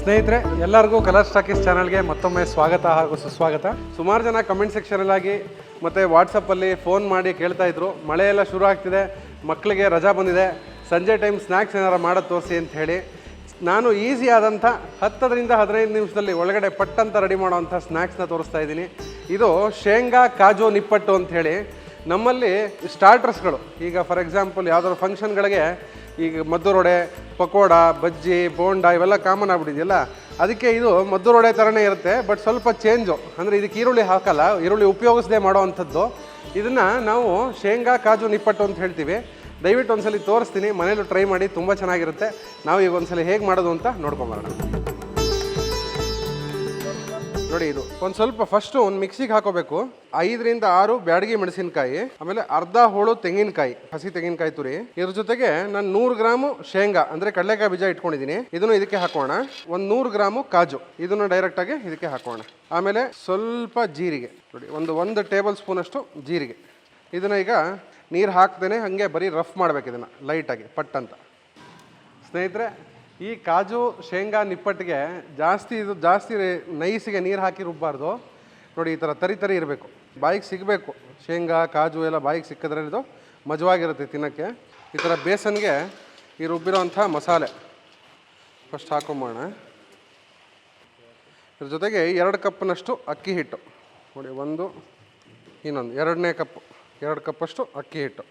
ಸ್ನೇಹಿತರೆ, ಎಲ್ಲರಿಗೂ ಕಲರ್ ಸ್ಟಾಕಿಸ್ ಚಾನಲ್ಗೆ ಮತ್ತೊಮ್ಮೆ ಸ್ವಾಗತ ಹಾಗೂ ಸುಸ್ವಾಗತ. ಸುಮಾರು ಜನ ಕಮೆಂಟ್ ಸೆಕ್ಷನಲ್ಲಾಗಿ ಮತ್ತು ವಾಟ್ಸಪ್ಪಲ್ಲಿ ಫೋನ್ ಮಾಡಿ ಕೇಳ್ತಾ ಇದ್ರು. ಮಳೆ ಎಲ್ಲ ಶುರು ಆಗ್ತಿದೆ ಮಕ್ಕಳಿಗೆ ರಜಾ ಬಂದಿದೆ. ಸಂಜೆ ಟೈಮ್ ಸ್ನ್ಯಾಕ್ಸ್ ಏನಾರು ಮಾಡೋದು ತೋರಿಸಿ ಅಂತ ಹೇಳಿ. ನಾನು ಈಸಿ ಆದಂಥ ಹತ್ತರಿಂದ ಹದಿನೈದು ನಿಮಿಷದಲ್ಲಿ ಒಳಗಡೆ ಪಟ್ಟಂತ ರೆಡಿ ಮಾಡೋವಂಥ ಸ್ನ್ಯಾಕ್ಸ್ನ ತೋರಿಸ್ತಾ ಇದ್ದೀನಿ. ಇದು ಶೇಂಗಾ, ಕಾಜು, ನಿಪ್ಪಟ್ಟು ಅಂತ ಹೇಳಿ. ನಮ್ಮಲ್ಲಿ ಸ್ಟಾರ್ಟರ್ಸ್ಗಳು ಈಗ ಫಾರ್ ಎಕ್ಸಾಂಪಲ್ ಯಾವ್ದಾದ್ರು ಫಂಕ್ಷನ್ಗಳಿಗೆ ಈಗ ಮದ್ದೂರೊಡೆ ಪಕೋಡ, ಬಜ್ಜಿ, ಬೋಂಡ ಇವೆಲ್ಲ ಕಾಮನ್ ಆಗ್ಬಿಟ್ಟಿದೆಯಲ್ಲ, ಅದಕ್ಕೆ ಇದು ಮದ್ದೂರೊಡೆ ಥರನೇ ಇರುತ್ತೆ ಬಟ್ ಸ್ವಲ್ಪ ಚೇಂಜು ಅಂದರೆ ಇದಕ್ಕೆ ಈರುಳ್ಳಿ ಹಾಕಲ್ಲ, ಈರುಳ್ಳಿ ಉಪಯೋಗಿಸದೆ ಮಾಡೋವಂಥದ್ದು ಇದನ್ನು ನಾವು ಶೇಂಗಾ, ಕಾಜು, ನಿಪ್ಪಟ್ಟು ಅಂತ ಹೇಳ್ತೀವಿ. ದಯವಿಟ್ಟು ಒಂದ್ಸಲಿ ತೋರಿಸ್ತೀನಿ ಮನೇಲೂ ಟ್ರೈ ಮಾಡಿ, ತುಂಬ ಚೆನ್ನಾಗಿರುತ್ತೆ. ನಾವು ಈಗ ಒಂದ್ಸಲಿ ಹೇಗೆ ಮಾಡೋದು ಅಂತ ನೋಡ್ಕೊಂಬರೋಣ ನೋಡಿ ಇದು. ಒಂದು ಸ್ವಲ್ಪ ಫಸ್ಟು ಒಂದು ಮಿಕ್ಸಿಗೆ ಹಾಕೋಬೇಕು. ಐದರಿಂದ ಆರು ಬ್ಯಾಡಗಿ ಮೆಣಸಿನಕಾಯಿ, ಆಮೇಲೆ ಅರ್ಧ ಹೋಳು ತೆಂಗಿನಕಾಯಿ, ಹಸಿ ತೆಂಗಿನಕಾಯಿ ತುರಿ. ಇದ್ರ ಜೊತೆಗೆ ನಾನು ನೂರು ಗ್ರಾಮು ಶೇಂಗಾ, ಅಂದ್ರೆ ಕಡಲೆಕಾಯಿ ಬೀಜ ಇಟ್ಕೊಂಡಿದ್ದೀನಿ ಇದನ್ನು ಇದಕ್ಕೆ ಹಾಕೋಣ. ಒಂದು ನೂರು ಗ್ರಾಮು ಕಾಜು. ಇದನ್ನು ಡೈರೆಕ್ಟಾಗಿ ಇದಕ್ಕೆ ಹಾಕೋಣ. ಆಮೇಲೆ ಸ್ವಲ್ಪ ಜೀರಿಗೆ. ನೋಡಿ, ಒಂದು ಒಂದು ಟೇಬಲ್ ಸ್ಪೂನ್ ಅಷ್ಟು ಜೀರಿಗೆ. ಇದನ್ನ ಈಗ ನೀರು ಹಾಕ್ತೇನೆ ಹಾಗೆ ಬರೀ ರಫ್ ಮಾಡ್ಬೇಕು ಇದನ್ನ ಲೈಟಾಗಿ ಪಟ್ ಅಂತ. ಸ್ನೇಹಿತರೆ ಈ ಕಾಜು ಶೇಂಗಾ ನಿಪ್ಪಟ್ಟಿಗೆ ಜಾಸ್ತಿ ಇದು ಜಾಸ್ತಿ ನೈಸಿಗೆ ನೀರು ಹಾಕಿ ರುಬ್ಬಾರ್ದು. ನೋಡಿ, ಈ ಥರ ತರಿ ತರಿ ಇರಬೇಕು. ಬಾಯಿಗೆ ಸಿಗಬೇಕು. ಶೇಂಗಾ, ಕಾಜು ಎಲ್ಲ ಬಾಯಿಗೆ ಸಿಕ್ಕಿದ್ರೆ ಇದು ಮಜವಾಗಿರುತ್ತೆ ತಿನ್ನೋಕ್ಕೆ. ಈ ಥರ ಬೇಸನ್ಗೆ ಈ ರುಬ್ಬಿರೋಂಥ ಮಸಾಲೆ. ಫಸ್ಟ್ ಹಾಕೊಂಬೋಣ ಇದ್ರ ಜೊತೆಗೆ ಎರಡು ಕಪ್ನಷ್ಟು ಅಕ್ಕಿ ಹಿಟ್ಟು. ನೋಡಿ, ಒಂದು, ಇನ್ನೊಂದು, ಎರಡನೇ ಕಪ್, ಎರಡು ಕಪ್ಪಷ್ಟು ಅಕ್ಕಿ ಹಿಟ್ಟು.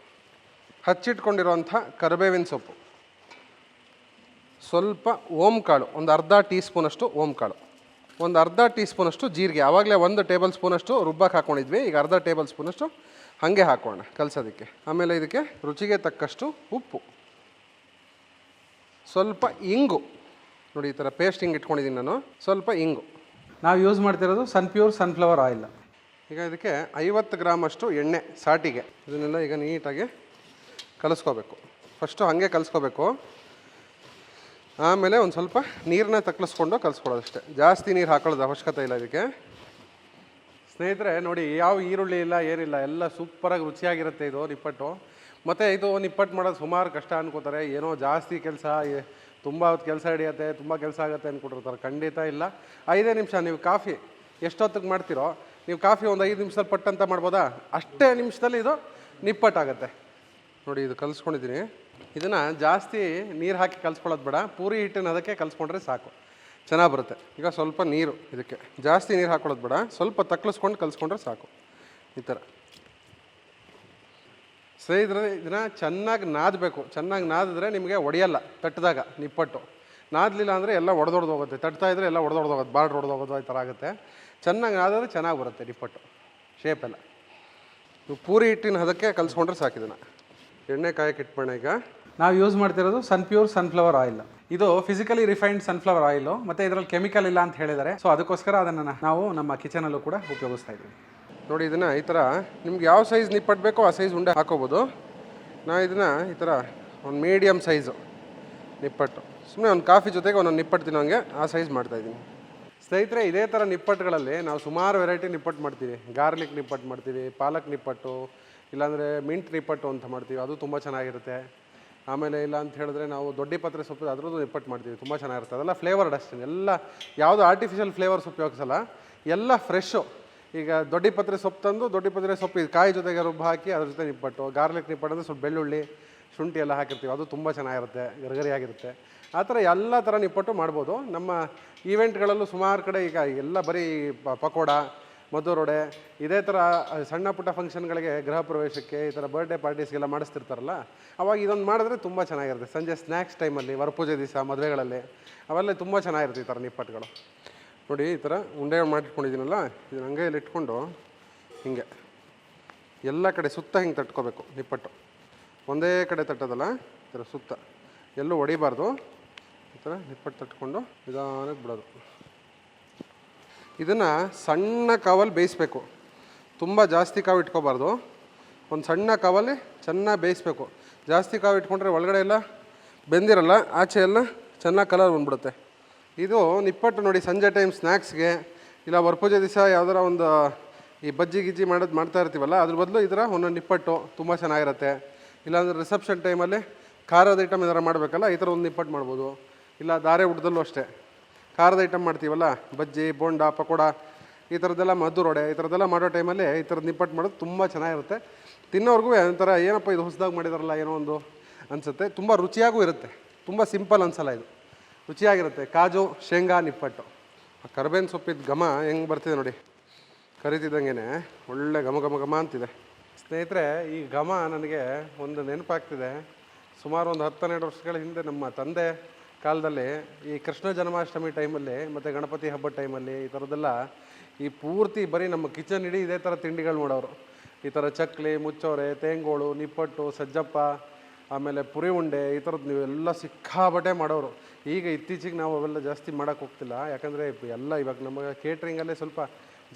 ಹಚ್ಚಿಟ್ಕೊಂಡಿರುವಂಥ ಕರಿಬೇವಿನ ಸೊಪ್ಪು. ಸ್ವಲ್ಪ ಓಮ್ ಕಾಳು ಒಂದು ಅರ್ಧ ಟೀ ಸ್ಪೂನಷ್ಟು ಓಮ್ ಕಾಳು. ಒಂದು ಅರ್ಧ ಟೀ ಸ್ಪೂನಷ್ಟು ಜೀರಿಗೆ ಆವಾಗಲೇ ಒಂದು ಟೇಬಲ್ ಸ್ಪೂನಷ್ಟು ರುಬ್ಬಕ್ಕೆ ಹಾಕ್ಕೊಂಡಿದ್ವಿ ಈಗ ಅರ್ಧ ಟೇಬಲ್ ಸ್ಪೂನಷ್ಟು ಹಾಗೆ ಹಾಕೋಣ ಕಲಸೋದಕ್ಕೆ. ಆಮೇಲೆ ಇದಕ್ಕೆ ರುಚಿಗೆ ತಕ್ಕಷ್ಟು ಉಪ್ಪು. ಸ್ವಲ್ಪ ಇಂಗು. ನೋಡಿ ಈ ಥರ ಪೇಸ್ಟ್ ಹಿಂಗೆ ಇಟ್ಕೊಂಡಿದ್ದೀನಿ ನಾನು ಸ್ವಲ್ಪ ಇಂಗು. ನಾವು ಯೂಸ್ ಮಾಡ್ತಿರೋದು ಸನ್ ಪ್ಯೂರ್ ಸನ್ಫ್ಲವರ್ ಆಯಿಲ್ ಈಗ ಇದಕ್ಕೆ ಐವತ್ತು ಗ್ರಾಮಷ್ಟು ಎಣ್ಣೆ ಸಾಟಿಗೆ. ಇದನ್ನೆಲ್ಲ ಈಗ ನೀಟಾಗಿ ಕಲಿಸ್ಕೋಬೇಕು. ಫಸ್ಟು ಹಾಗೆ ಕಲಿಸ್ಕೋಬೇಕು. ಆಮೇಲೆ ಒಂದು ಸ್ವಲ್ಪ ನೀರನ್ನ ತಕ್ಕಲಿಸ್ಕೊಂಡು ಕಲಿಸ್ಕೊಳ್ಳೋದಷ್ಟೇ. ಜಾಸ್ತಿ ನೀರು ಹಾಕೊಳ್ಳೋದು ಅವಶ್ಯಕತೆ ಇಲ್ಲ ಇದಕ್ಕೆ. ಸ್ನೇಹಿತರೆ, ನೋಡಿ, ಯಾವ ಈರುಳ್ಳಿ ಇಲ್ಲ ಏನಿಲ್ಲ ಎಲ್ಲ ಸೂಪರಾಗಿ ರುಚಿಯಾಗಿರುತ್ತೆ ಇದು ನಿಪ್ಪಟ್ಟು. ಮತ್ತು ಇದು ನಿಪ್ಪಟ್ಟು ಮಾಡೋದು ಸುಮಾರು ಕಷ್ಟ ಅನ್ಕೋತಾರೆ. ಏನೋ ಜಾಸ್ತಿ ಕೆಲಸ ತುಂಬ ಹೊತ್ತು ಕೆಲಸ ಹಿಡಿಯುತ್ತೆ, ತುಂಬ ಕೆಲಸ ಆಗುತ್ತೆ ಅಂದ್ಕೊಟ್ಟಿರ್ತಾರೆ ಖಂಡಿತ ಇಲ್ಲ. ಐದೇ ನಿಮಿಷ, ನೀವು ಕಾಫಿ ಎಷ್ಟೊತ್ತಿಗೆ ಮಾಡ್ತೀರೋ, ನೀವು ಕಾಫಿ ಒಂದು ಐದು ನಿಮಿಷದಲ್ಲಿ ಪಟ್ಟಂತ ಮಾಡ್ಬೋದಾ? ಅಷ್ಟೇ ನಿಮಿಷದಲ್ಲಿ ಇದು ನಿಪ್ಪಟ್ಟಾಗತ್ತೆ. ನೋಡಿ, ಇದು ಕಲಿಸ್ಕೊಂಡಿದ್ದೀನಿ. ಇದನ್ನು ಜಾಸ್ತಿ ನೀರು ಹಾಕಿ ಕಲಿಸ್ಕೊಳ್ಳೋದು ಬೇಡ. ಪೂರಿ ಹಿಟ್ಟಿನ ಅದಕ್ಕೆ ಕಲಿಸ್ಕೊಂಡ್ರೆ ಸಾಕು. ಚೆನ್ನಾಗಿ ಬರುತ್ತೆ. ಈಗ ಸ್ವಲ್ಪ ನೀರು ಇದಕ್ಕೆ. ಜಾಸ್ತಿ ನೀರು ಹಾಕೊಳ್ಳೋದು ಬೇಡ. ಸ್ವಲ್ಪ ತಕ್ಕಲಿಸ್ಕೊಂಡು ಕಲಿಸ್ಕೊಂಡ್ರೆ ಸಾಕು. ಈ ಥರ ಸ್ನೇಹಿತರೆ, ಇದನ್ನು ಚೆನ್ನಾಗಿ ನಾದಬೇಕು. ಚೆನ್ನಾಗಿ ನಾದಿದ್ರೆ ನಿಮಗೆ ಒಡೆಯಲ್ಲ, ತಟ್ಟಿದಾಗ, ನಿಪ್ಪಟ್ಟು. ನಾದಲಿಲ್ಲ ಅಂದರೆ ಎಲ್ಲ ಒಡೆದೊಡ್ದು ಹೋಗುತ್ತೆ. ತಟ್ತಾ ಇದ್ದರೆ ಎಲ್ಲ ಒಡೆದೊಡ್ದು ಹೋಗುತ್ತೆ. ಹೊಡೆದು ಹೋಗೋದು ಈ ಥರ ಆಗುತ್ತೆ. ಚೆನ್ನಾಗಿ ನಾದಿದ್ರೆ ಚೆನ್ನಾಗಿ ಬರುತ್ತೆ ನಿಪ್ಪಟ್ಟು. ಶೇಪೆಲ್ಲ ಪೂರಿ ಹಿಟ್ಟಿನ ಹದಕ್ಕೆ ಕಲಿಸ್ಕೊಂಡ್ರೆ ಸಾಕು ಇದನ್ನು. ಎಣ್ಣೆ ಕಾಯಕ್ಕೆ ಇಟ್ಬೇಡ ಈಗ. ನಾವು ಯೂಸ್ ಮಾಡ್ತಿರೋದು ಸನ್ ಪ್ಯೂರ್ ಸನ್ಫ್ಲವರ್ ಆಯಿಲ್ ಇದು ಫಿಸಿಕಲಿ ರಿಫೈನ್ಡ್ ಸನ್ಫ್ಲವರ್ ಆಯಿಲ್ ಮತ್ತು ಇದರಲ್ಲಿ ಕೆಮಿಕಲ್ ಇಲ್ಲ ಅಂತ ಹೇಳಿದ್ದಾರೆ. ಸೊ ಅದಕ್ಕೋಸ್ಕರ ಅದನ್ನು ನಾವು ನಮ್ಮ ಕಿಚನಲ್ಲೂ ಕೂಡ ಉಪಯೋಗಿಸ್ತಾ ಇದ್ದೀವಿ. ನೋಡಿ ಇದನ್ನು ಈ ಥರ ನಿಮ್ಗೆ ಯಾವ ಸೈಜ್ ನಿಪ್ಪಟ್ಟು ಬೇಕೋ ಆ ಸೈಜ್ ಉಂಡೆ ಹಾಕೋಬೋದು. ನಾ ಇದನ್ನು ಈ ಥರ ಒಂದು ಮೀಡಿಯಮ್ ಸೈಜು ನಿಪ್ಪಟ್ಟು. ಸುಮ್ಮನೆ ಒಂದು ಕಾಫಿ ಜೊತೆಗೆ ಒಂದೊಂದು ನಿಪ್ಪಟ್ಟು ತಿನ್ನೋಂಗೆ ಆ ಸೈಜ್ ಮಾಡ್ತಾಯಿದ್ದೀನಿ ಸ್ನೇಹಿತರೆ ಇದೇ ಥರ ನಿಪ್ಪಟ್ಟುಗಳಲ್ಲಿ ನಾವು ಸುಮಾರು ವೆರೈಟಿ ನಿಪ್ಪಟ್ಟು ಮಾಡ್ತೀವಿ. ಗಾರ್ಲಿಕ್ ನಿಪ್ಪಟ್ಟು ಮಾಡ್ತೀವಿ ಪಾಲಕ್ ನಿಪ್ಪಟ್ಟು ಇಲ್ಲಾಂದರೆ ಮಿಂಟ್ ನಿಪ್ಪಟ್ಟು ಅಂತ ಮಾಡ್ತೀವಿ, ಅದು ತುಂಬ ಚೆನ್ನಾಗಿರುತ್ತೆ. ಆಮೇಲೆ ಇಲ್ಲ ಅಂತ ಹೇಳಿದ್ರೆ ನಾವು ದೊಡ್ಡ ಪತ್ರೆ ಸೊಪ್ಪು ಅದರದ್ದು ನಿಪ್ಪಟ್ಟು ಮಾಡ್ತೀವಿ, ತುಂಬ ಚೆನ್ನಾಗಿರುತ್ತೆ. ಅದೆಲ್ಲ ಫ್ಲೇವರ್ಡ್ ಅಷ್ಟೇ, ಎಲ್ಲ ಯಾವುದು ಆರ್ಟಿಫಿಷಿಯಲ್ ಫ್ಲೇವರ್ಸ್ ಉಪಯೋಗಿಸಲ್ಲ ಎಲ್ಲ ಫ್ರೆಶ್ಶು ಈಗ ದೊಡ್ಡ ಪತ್ರೆ ಸೊಪ್ಪು ತಂದು, ದೊಡ್ಡ ಪತ್ರೆ ಸೊಪ್ಪು ಕಾಯಿ ಜೊತೆಗೆ ರುಬ್ಬು ಹಾಕಿ ಅದ್ರ ಜೊತೆ ನಿಪ್ಪಟ್ಟು ಗಾರ್ಲಿಕ್ ನಿಪ್ಪಟ್ಟು ಅಂದರೆ ಸ್ವಲ್ಪ ಬೆಳ್ಳುಳ್ಳಿ, ಶುಂಠಿ ಎಲ್ಲ ಹಾಕಿರ್ತೀವಿ, ಅದು ತುಂಬ ಚೆನ್ನಾಗಿರುತ್ತೆ, ಗರಿಗರಿಯಾಗಿರುತ್ತೆ. ಆ ಥರ ಎಲ್ಲ ಥರ ನಿಪ್ಪಟ್ಟು ಮಾಡ್ಬೋದು. ನಮ್ಮ ಈವೆಂಟ್ಗಳಲ್ಲೂ ಸುಮಾರು ಕಡೆ ಈಗ ಎಲ್ಲ ಬರೀ ಪಕೋಡ ಮದ್ದೂರೊಡೆ ಇದೇ ಥರ ಸಣ್ಣ ಪುಟ್ಟ ಫಂಕ್ಷನ್ಗಳಿಗೆ ಗೃಹ ಪ್ರವೇಶಕ್ಕೆ ಈ ಥರ ಬರ್ಡೇ ಪಾರ್ಟೀಸ್ಗೆಲ್ಲ ಮಾಡಿಸ್ತಿರ್ತಾರಲ್ಲ, ಅವಾಗ ಇದೊಂದು ಮಾಡಿದ್ರೆ ತುಂಬ ಚೆನ್ನಾಗಿರುತ್ತೆ. ಸಂಜೆ ಸ್ನ್ಯಾಕ್ಸ್ ಟೈಮಲ್ಲಿ ವರಪೂಜೆ ದಿವಸ, ಮದುವೆಗಳಲ್ಲಿ, ಅವೆಲ್ಲ ತುಂಬ ಚೆನ್ನಾಗಿರುತ್ತೆ ಈ ಥರ ನಿಪ್ಪಟ್ಟುಗಳು ನೋಡಿ, ಈ ಥರ ಉಂಡೆ ಮಾಡಿಟ್ಕೊಂಡಿದ್ದೀನಲ್ಲ, ಇದನ್ನ ಹಂಗೆ ಇಲ್ಲಿ ಇಟ್ಕೊಂಡು ಹಿಂಗೆ, ಎಲ್ಲ ಕಡೆ ಸುತ್ತ ಹಿಂಗೆ ತಟ್ಕೋಬೇಕು ನಿಪ್ಪಟ್ಟು. ಒಂದೇ ಕಡೆ ತಟ್ಟೋದಲ್ಲ, ಈ ಥರ ಸುತ್ತ. ಎಲ್ಲೂ ಹೊಡಿಬಾರ್ದು ಈ ಥರ ನಿಪ್ಪಟ್ಟು ತಟ್ಕೊಂಡು ನಿಧಾನಕ್ಕೆ ಬಿಡೋದು. ಇದನ್ನು ಸಣ್ಣ ಕಾವಲ್ಲಿ ಬೇಯಿಸ್ಬೇಕು. ತುಂಬ ಜಾಸ್ತಿ ಕಾವು ಇಟ್ಕೋಬಾರ್ದು. ಒಂದು ಸಣ್ಣ ಕಾವಲ್ಲಿ ಚೆನ್ನಾಗಿ ಬೇಯಿಸ್ಬೇಕು. ಜಾಸ್ತಿ ಕಾವು ಇಟ್ಕೊಂಡ್ರೆ ಒಳಗಡೆ ಎಲ್ಲ ಬೆಂದಿರಲ್ಲ, ಆಚೆ ಎಲ್ಲ ಚೆನ್ನಾಗಿ ಕಲರ್ ಬಂದ್ಬಿಡುತ್ತೆ. ಇದು ನಿಪ್ಪಟ್ಟು ನೋಡಿ, ಸಂಜೆ ಟೈಮ್ ಸ್ನ್ಯಾಕ್ಸ್ಗೆ ಇಲ್ಲ ವರ್ಪೂಜೆ ದಿವಸ ಯಾವ್ದಾರ ಒಂದು, ಈ ಬಜ್ಜಿ ಗಿಜ್ಜಿ ಮಾಡೋದು ಮಾಡ್ತಾ ಇರ್ತೀವಲ್ಲ, ಅದ್ರ ಬದಲು ಇದರ ಒಂದೊಂದು ನಿಪ್ಪಟ್ಟು ತುಂಬ ಚೆನ್ನಾಗಿರುತ್ತೆ. ಇಲ್ಲಾಂದರೆ ರಿಸೆಪ್ಷನ್ ಟೈಮಲ್ಲಿ ಖಾರದ ಐಟಮ್ ಏನಾರು ಮಾಡಬೇಕಲ್ಲ, ಈ ಥರ ಒಂದು ನಿಪ್ಪಟ್ಟು ಮಾಡ್ಬೋದು. ಇಲ್ಲ ದಾರೆ ಊಟದಲ್ಲೂ ಅಷ್ಟೇ. ಖಾರದ ಐಟಮ್ ಮಾಡ್ತೀವಲ್ಲ, ಬಜ್ಜಿ, ಬೋಂಡ, ಪಕೋಡ, ಈ ಥರದ್ದೆಲ್ಲ ಮದ್ದೂರೊಡೆ ಈ ಥರದ್ದೆಲ್ಲ ಮಾಡೋ ಟೈಮಲ್ಲಿ ಈ ಥರದ್ದು ನಿಪ್ಪಟ್ಟು ಮಾಡೋದು ತುಂಬ ಚೆನ್ನಾಗಿರುತ್ತೆ. ತಿನ್ನೋರ್ಗೂ ಒಂಥರ, ಏನಪ್ಪ ಇದು ಹೊಸದಾಗಿ ಮಾಡಿದಾರಲ್ಲ, ಏನೋ ಒಂದು ಅನಿಸುತ್ತೆ. ತುಂಬ ರುಚಿಯಾಗೂ ಇರುತ್ತೆ. ತುಂಬ ಸಿಂಪಲ್ ಅನ್ಸಲ್ಲ ಇದು. ರುಚಿಯಾಗಿರುತ್ತೆ. ಕಾಜು, ಶೇಂಗಾ, ನಿಪ್ಪಟ್ಟು. ಆ ಕರ್ಬೇವಿನ ಸೊಪ್ಪಿದ ಘಮ ಹೆಂಗೆ ಬರ್ತಿದೆ ನೋಡಿ. ಕರಿತಿದ್ದಂಗೆ ಒಳ್ಳೆ ಘಮ ಘಮ ಘಮ ಅಂತಿದೆ. ಸ್ನೇಹಿತರೆ, ಈ ಘಮ ನನಗೆ ಒಂದು ನೆನಪಾಗ್ತಿದೆ. ಸುಮಾರು ಒಂದು ಹತ್ತು ಹನ್ನೆರಡು ವರ್ಷಗಳ ಹಿಂದೆ ನಮ್ಮ ತಂದೆ ಕಾಲದಲ್ಲಿ ಈ ಕೃಷ್ಣ ಜನ್ಮಾಷ್ಟಮಿ ಟೈಮಲ್ಲಿ ಮತ್ತು ಗಣಪತಿ ಹಬ್ಬದ ಟೈಮಲ್ಲಿ ಈ ಥರದ್ದೆಲ್ಲ ಈ ಪೂರ್ತಿ ಬರೀ ನಮ್ಮ ಕಿಚನ್ ಇಡೀ ಇದೇ ಥರ ತಿಂಡಿಗಳು ಮಾಡೋರು. ಈ ಥರ ಚಕ್ಲಿ, ಮುಚ್ಚೋರೆ, ತೇಂಗೋಳು, ನಿಪ್ಪಟ್ಟು, ಸಜ್ಜಪ್ಪ, ಆಮೇಲೆ ಪುರಿ ಉಂಡೆ ಈ ಥರದ್ದು ನೀವೆಲ್ಲ ಸಿಕ್ಕಾಬಟ್ಟೆ ಮಾಡೋರು. ಈಗ ಇತ್ತೀಚೆಗೆ ನಾವು ಅವೆಲ್ಲ ಜಾಸ್ತಿ ಮಾಡೋಕೆ ಹೋಗ್ತಿಲ್ಲ. ಯಾಕಂದರೆ ಎಲ್ಲ ಇವಾಗ ನಮಗೆ ಕೇಟ್ರಿಂಗಲ್ಲೇ ಸ್ವಲ್ಪ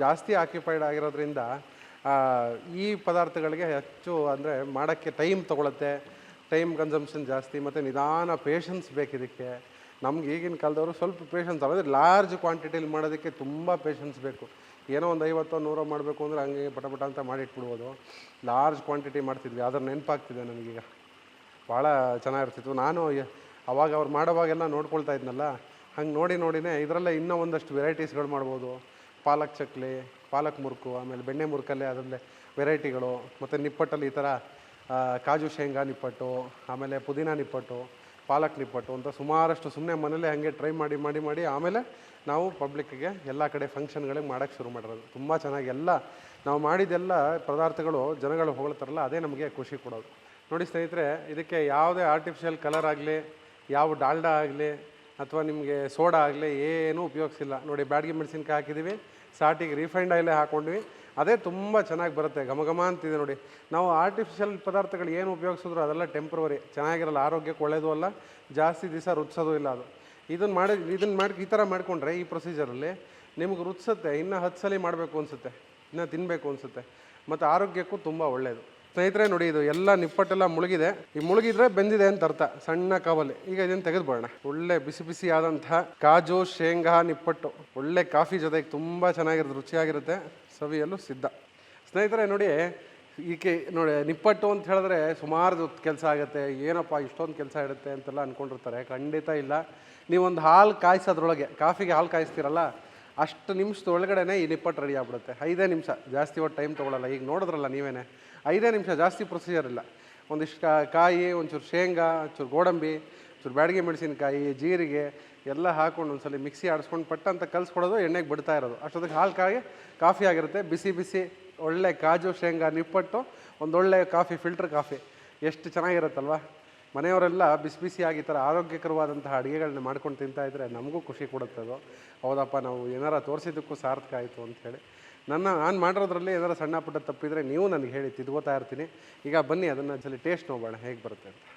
ಜಾಸ್ತಿ ಆಕ್ಯುಪೈಡ್ ಆಗಿರೋದ್ರಿಂದ ಈ ಪದಾರ್ಥಗಳಿಗೆ ಹೆಚ್ಚು ಅಂದರೆ ಮಾಡೋಕ್ಕೆ ಟೈಮ್ ತೊಗೊಳುತ್ತೆ. ಟೈಮ್ ಕನ್ಸಂಪ್ಷನ್ ಜಾಸ್ತಿ, ಮತ್ತು ನಿಧಾನ ಪೇಷನ್ಸ್ ಬೇಕಿದಕ್ಕೆ ನಮ್ಗೆ ಈಗಿನ ಕಾಲದವರು ಸ್ವಲ್ಪ ಪೇಷನ್ಸ್ ಅಂದರೆ ಲಾರ್ಜ್ ಕ್ವಾಂಟಿಟಿಲಿ ಮಾಡೋದಕ್ಕೆ ತುಂಬ ಪೇಷನ್ಸ್ ಬೇಕು. ಏನೋ ಒಂದು ಐವತ್ತೋ ನೂರೋ ಮಾಡಬೇಕು ಅಂದರೆ ಹಂಗೆ ಪಟ ಪಟ ಅಂತ ಮಾಡಿಟ್ಬಿಡ್ಬೋದು. ಲಾರ್ಜ್ ಕ್ವಾಂಟಿಟಿ ಮಾಡ್ತಿದ್ವಿ. ಅದ್ರ ನೆನಪಾಗ್ತಿದೆ ನನಗೀಗ. ಭಾಳ ಚೆನ್ನಾಗಿರ್ತಿತ್ತು. ನಾನು ಅವಾಗ ಅವ್ರು ಮಾಡೋವಾಗೆಲ್ಲ ನೋಡ್ಕೊಳ್ತಾ ಇದ್ನಲ್ಲ. ಹಂಗೆ ನೋಡಿ ನೋಡಿನೇ ಇದರಲ್ಲೇ ಇನ್ನೂ ಒಂದಷ್ಟು ವೆರೈಟೀಸ್ಗಳು ಮಾಡ್ಬೋದು. ಪಾಲಕ್ ಚಕ್ಲಿ, ಪಾಲಕ್ ಮುರುಕು, ಆಮೇಲೆ ಬೆಣ್ಣೆ ಮುರುಕಲ್ಲೇ ಅದರಲ್ಲೇ ವೆರೈಟಿಗಳು ಮತ್ತು ನಿಪ್ಪಟ್ಟಲ್ಲಿ ಈ ಥರ ಕಾಜು, ಶೇಂಗಾ ನಿಪ್ಪಟ್ಟು, ಆಮೇಲೆ ಪುದೀನ ನಿಪ್ಪಟ್ಟು, ಪಾಲಕ್ ನಿಪ್ಪಟ್ಟು ಅಂತ ಸುಮಾರಷ್ಟು ಸುಮ್ಮನೆ ಮನೇಲೆ ಹಾಗೆ ಟ್ರೈ ಮಾಡಿ ಮಾಡಿ ಮಾಡಿ ಆಮೇಲೆ ನಾವು ಪಬ್ಲಿಕ್ಕಿಗೆ ಎಲ್ಲ ಕಡೆ ಫಂಕ್ಷನ್ಗಳಿಗೆ ಮಾಡೋಕ್ಕೆ ಶುರು ಮಾಡಿರೋದು. ತುಂಬ ಚೆನ್ನಾಗಿ ಎಲ್ಲ ನಾವು ಮಾಡಿದ್ದೆಲ್ಲ ಪದಾರ್ಥಗಳು ಜನಗಳು ಹೊಗಳ್ತಾರಲ್ಲ, ಅದೇ ನಮಗೆ ಖುಷಿ ಕೊಡೋದು. ನೋಡಿ ಸ್ನೇಹಿತರೆ, ಇದಕ್ಕೆ ಯಾವುದೇ ಆರ್ಟಿಫಿಷಿಯಲ್ ಕಲರ್ ಆಗಲಿ, ಯಾವ ಡಾಲ್ಡಾ ಆಗಲಿ, ಅಥವಾ ನಿಮಗೆ ಸೋಡಾ ಆಗಲಿ ಏನೂ ಉಪಯೋಗಿಸಿಲ್ಲ. ನೋಡಿ, ಬ್ಯಾಡ್ಗೆ ಮೆಣಸಿನ್ಕಾಯಿ ಹಾಕಿದ್ದೀವಿ ಸಾಟಿಗೆ ರಿಫೈಂಡ್ ಆಯಿಲೇ ಹಾಕ್ಕೊಂಡ್ವಿ ಅದೇ ತುಂಬ ಚೆನ್ನಾಗಿ ಬರುತ್ತೆ. ಘಮ ಘಮ ಅಂತಿದೆ ನೋಡಿ. ನಾವು ಆರ್ಟಿಫಿಷಿಯಲ್ ಪದಾರ್ಥಗಳು ಏನು ಉಪಯೋಗಿಸಿದ್ರು ಅದೆಲ್ಲ ಟೆಂಪ್ರವರಿ ಚೆನ್ನಾಗಿರಲ್ಲ. ಆರೋಗ್ಯಕ್ಕೆ ಒಳ್ಳೆಯದು ಅಲ್ಲ, ಜಾಸ್ತಿ ದಿವಸ ರುಚಿಸೋದು ಇಲ್ಲ ಅದು. ಇದನ್ನು ಮಾಡಿ ಇದನ್ನು ಮಾಡಿ, ಈ ಥರ ಮಾಡಿಕೊಂಡ್ರೆ ಈ ಪ್ರೊಸೀಜರಲ್ಲಿ ನಿಮ್ಗೆ ರುಚಿಸುತ್ತೆ ಇನ್ನೂ ಹತ್ತು ಸಲ ಮಾಡಬೇಕು ಅನಿಸುತ್ತೆ. ಇನ್ನೂ ತಿನ್ನಬೇಕು ಅನಿಸುತ್ತೆ. ಮತ್ತು ಆರೋಗ್ಯಕ್ಕೂ ತುಂಬ ಒಳ್ಳೆಯದು ಸ್ನೇಹಿತರೆ ನೋಡಿ, ಇದು ಎಲ್ಲ ನಿಪ್ಪಟ್ಟೆಲ್ಲ ಮುಳುಗಿದೆ. ಈ ಮುಳುಗಿದ್ರೆ ಬೆಂದಿದೆ ಅಂತ ಅರ್ಥ. ಸಣ್ಣ ಕಾವಲಿ. ಈಗ ಇದನ್ನು ತೆಗೆದುಬೋಣ ಒಳ್ಳೆ ಬಿಸಿ ಬಿಸಿ ಆದಂತಹ ಕಾಜು, ಶೇಂಗಾ, ನಿಪ್ಪಟ್ಟು. ಒಳ್ಳೆ ಕಾಫಿ ಜೊತೆಗೆ ತುಂಬ ಚೆನ್ನಾಗಿರುತ್ತೆ ರುಚಿಯಾಗಿರುತ್ತೆ. ಸವಿಯಲು ಸಿದ್ಧ. ಸ್ನೇಹಿತರೆ, ನೋಡಿ, ಈಕೆ, ನೋಡಿ, ನಿಪ್ಪಟ್ಟು ಅಂತ ಹೇಳಿದ್ರೆ ಸುಮಾರು ಕೆಲಸ ಆಗುತ್ತೆ, ಏನಪ್ಪ ಇಷ್ಟೊಂದು ಕೆಲಸ ಇರುತ್ತೆ ಅಂತೆಲ್ಲ ಅಂದ್ಕೊಂಡಿರ್ತಾರೆ ಖಂಡಿತ ಇಲ್ಲ. ನೀವೊಂದು ಹಾಲು ಕಾಯಿಸೋದ್ರೊಳಗೆ, ಕಾಫಿಗೆ ಹಾಲು ಕಾಯಿಸ್ತೀರಲ್ಲ, ಅಷ್ಟು ನಿಮಿಷದ ಒಳಗಡೆ ಈ ನಿಪ್ಪಟ್ಟು ರೆಡಿ ಆಗ್ಬಿಡುತ್ತೆ. ಐದೇ ನಿಮಿಷ, ಜಾಸ್ತಿ ಒಟ್ಟು ಟೈಮ್ ತೊಗೊಳಲ್ಲ. ಈಗ ನೋಡಿದ್ರಲ್ಲ ನೀವೇನೆ, ಐದೇ ನಿಮಿಷ ಜಾಸ್ತಿ ಪ್ರೊಸೀಜರ್ ಇಲ್ಲ. ಒಂದಿಷ್ಟು ಕಾಯಿ, ಒಂಚೂರು ಶೇಂಗಾ, ಒಂಚೂರು ಗೋಡಂಬಿ ಒಂಚೂರು ಬ್ಯಾಡಿಗೆ ಮೆಣಸಿನಕಾಯಿ, ಜೀರಿಗೆ ಎಲ್ಲ ಹಾಕೊಂಡು ಒಂದ್ಸಲ ಮಿಕ್ಸಿ ಆಡಿಸ್ಕೊಂಡು ಪಟ್ಟ ಅಂತ ಕಲಿಸ್ಕೊಡೋದು, ಎಣ್ಣೆಗೆ ಬಿಡ್ತಾ ಇರೋದು. ಅಷ್ಟೊತ್ತಿಗೆ ಹಾಲು ಕಾಯಿ ಕಾಫಿ ಆಗಿರುತ್ತೆ. ಬಿಸಿ ಬಿಸಿ ಒಳ್ಳೆ ಕಾಜು, ಶೇಂಗಾ, ನಿಪ್ಪಟ್ಟು, ಒಂದೊಳ್ಳೆ ಕಾಫಿ, ಫಿಲ್ಟರ್ ಕಾಫಿ. ಎಷ್ಟು ಚೆನ್ನಾಗಿರುತ್ತಲ್ವಾ? ಮನೆಯವರೆಲ್ಲ ಬಿಸಿ ಬಿಸಿಯಾಗಿ ಈ ಥರ ಆರೋಗ್ಯಕರವಾದಂತಹ ಅಡುಗೆಗಳನ್ನ ಮಾಡ್ಕೊಂಡು ತಿಂತಾ ಇದ್ದರೆ ನಮಗೂ ಖುಷಿ ಕೊಡುತ್ತೆ ಅದು. ಹೌದಪ್ಪ, ನಾವು ಏನಾರ ತೋರಿಸಿದ್ದಕ್ಕೂ ಸಾರ್ಥಕ ಆಯಿತು ಅಂಥೇಳಿ ನನ್ನ, ನಾನು ಮಾಡಿರೋದ್ರಲ್ಲಿ ಏನಾರ ಸಣ್ಣ ಪುಟ್ಟ ತಪ್ಪಿದರೆ ನೀವು ನನಗೆ ಹೇಳಿ, ತಿದ್ಕೋತಾ ಇರ್ತೀನಿ. ಈಗ ಬನ್ನಿ, ಅದನ್ನು ಒಂದ್ಸಲಿ ಟೇಸ್ಟ್ ನೋಡೋಣ, ಹೇಗೆ ಬರುತ್ತೆ ಅಂತ.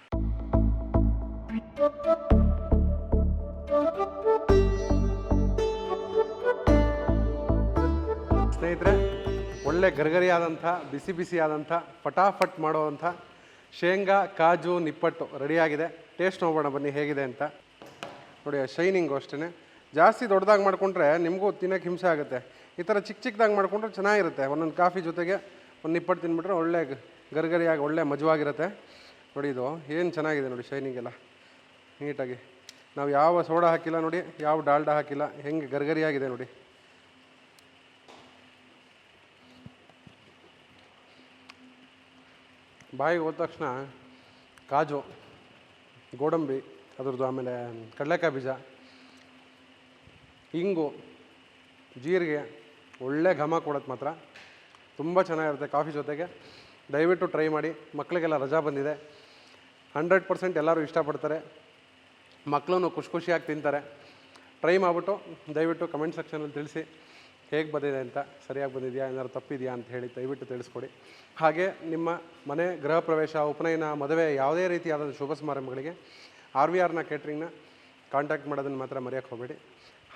ಸ್ನೇಹಿತರೆ, ಒಳ್ಳೆ ಗರಿಗರಿಯಾದಂಥ, ಬಿಸಿ ಬಿಸಿಯಾದಂಥ, ಫಟಾಫಟ್ ಮಾಡುವಂಥ ಶೇಂಗಾ, ಕಾಜು, ನಿಪ್ಪಟ್ಟು ರೆಡಿಯಾಗಿದೆ. ಟೇಸ್ಟ್ ನೋಡೋಣ ಬನ್ನಿ ಹೇಗಿದೆ ಅಂತ. ನೋಡಿ ಶೈನಿಂಗು ಅಷ್ಟೇ ಜಾಸ್ತಿ ದೊಡ್ಡದಾಗಿ ಮಾಡಿಕೊಂಡ್ರೆ ನಿಮಗೂ ತಿನ್ನೋಕೆ ಹಿಂಸೆ ಆಗುತ್ತೆ. ಈ ಥರ ಚಿಕ್ಕ ಚಿಕ್ಕದಾಗಿ ಮಾಡಿಕೊಂಡ್ರೆ ಚೆನ್ನಾಗಿರುತ್ತೆ. ಒಂದೊಂದು ಕಾಫಿ ಜೊತೆಗೆ ಒಂದು ನಿಪ್ಪಟ್ಟು ತಿನ್ಬಿಟ್ರೆ ಒಳ್ಳೆ ಗರಗರಿಯಾಗಿ, ಒಳ್ಳೆ ಮಜವಾಗಿರುತ್ತೆ. ನೋಡಿ ಇದು, ಏನು ಚೆನ್ನಾಗಿದೆ ನೋಡಿ ಶೈನಿಂಗ್ ಎಲ್ಲ ನೀಟಾಗಿ. ನಾವು ಯಾವ ಸೋಡಾ ಹಾಕಿಲ್ಲ ನೋಡಿ, ಯಾವ ಡಾಲ್ಡಾ ಹಾಕಿಲ್ಲ, ಹೆಂಗೆ ಗರ್ಗರಿಯಾಗಿದೆ ನೋಡಿ. ಬಾಯಿಗೆ ಹೋದ ತಕ್ಷಣ ಕಾಜು, ಗೋಡಂಬಿ, ಅದರದ್ದು ಆಮೇಲೆ ಕಡಲೆಕಾಯಿ ಬೀಜ, ಇಂಗು, ಜೀರಿಗೆ, ಒಳ್ಳೆ ಘಮ ಕೊಡುತ್ತೆ ಮಾತ್ರ. ತುಂಬ ಚೆನ್ನಾಗಿರುತ್ತೆ ಕಾಫಿ ಜೊತೆಗೆ. ದಯವಿಟ್ಟು ಟ್ರೈ ಮಾಡಿ. ಮಕ್ಕಳಿಗೆಲ್ಲ ರಜಾ ಬಂದಿದೆ. ಹಂಡ್ರೆಡ್ ಪರ್ಸೆಂಟ್ ಎಲ್ಲರೂ ಇಷ್ಟಪಡ್ತಾರೆ. ಮಕ್ಕಳನ್ನು ಖುಷಿ ಖುಷಿಯಾಗಿ ತಿಂತಾರೆ. ಟ್ರೈ ಮಾಡಿಬಿಟ್ಟು ದಯವಿಟ್ಟು ಕಮೆಂಟ್ ಸೆಕ್ಷನಲ್ಲಿ ತಿಳಿಸಿ. ಹೇಗೆ ಬಂದಿದೆ ಅಂತ, ಸರಿಯಾಗಿ ಬಂದಿದೆಯಾ, ಏನಾದ್ರು ತಪ್ಪಿದೆಯಾ ಅಂತ ಹೇಳಿ ದಯವಿಟ್ಟು ತಿಳಿಸ್ಕೊಡಿ. ಹಾಗೆ ನಿಮ್ಮ ಮನೆ ಗೃಹ ಪ್ರವೇಶ, ಉಪನಯನ, ಮದುವೆ ಯಾವುದೇ ರೀತಿಯಾದ ಶುಭ ಸಮಾರಂಭಗಳಿಗೆ ಆರ್ ವಿ ಆರ್ನ ಕೇಟ್ರಿಂಗ್ನ ಕಾಂಟ್ಯಾಕ್ಟ್ ಮಾಡೋದನ್ನು ಮಾತ್ರ ಮರೆಯೋಕ್ಕೆ ಹೋಗಬೇಡಿ.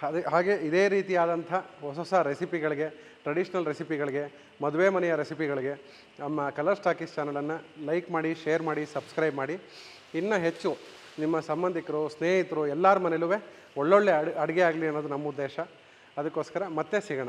ಅದೇ, ಹಾಗೆ ಇದೇ ರೀತಿಯಾದಂಥ ಹೊಸ ಹೊಸ ರೆಸಿಪಿಗಳಿಗೆ ಟ್ರೆಡಿಷ್ನಲ್ ರೆಸಿಪಿಗಳಿಗೆ ಮದುವೆ ಮನೆಯ ರೆಸಿಪಿಗಳಿಗೆ ನಮ್ಮ ಕಲರ್ ಸ್ಟಾಕೀಸ್ ಚಾನಲನ್ನು ಲೈಕ್ ಮಾಡಿ ಶೇರ್ ಮಾಡಿ ಸಬ್ಸ್ಕ್ರೈಬ್ ಮಾಡಿ. ಇನ್ನೂ ಹೆಚ್ಚು ನಿಮ್ಮ ಸಂಬಂಧಿಕರು, ಸ್ನೇಹಿತರು ಎಲ್ಲರ ಮನೇಲೂ ಒಳ್ಳೊಳ್ಳೆ ಅಡು, ಅಡುಗೆ ಆಗಲಿ ಅನ್ನೋದು ನಮ್ಮ ಉದ್ದೇಶ. ಅದಕ್ಕೋಸ್ಕರ ಮತ್ತೆ ಸಿಗೋಣ.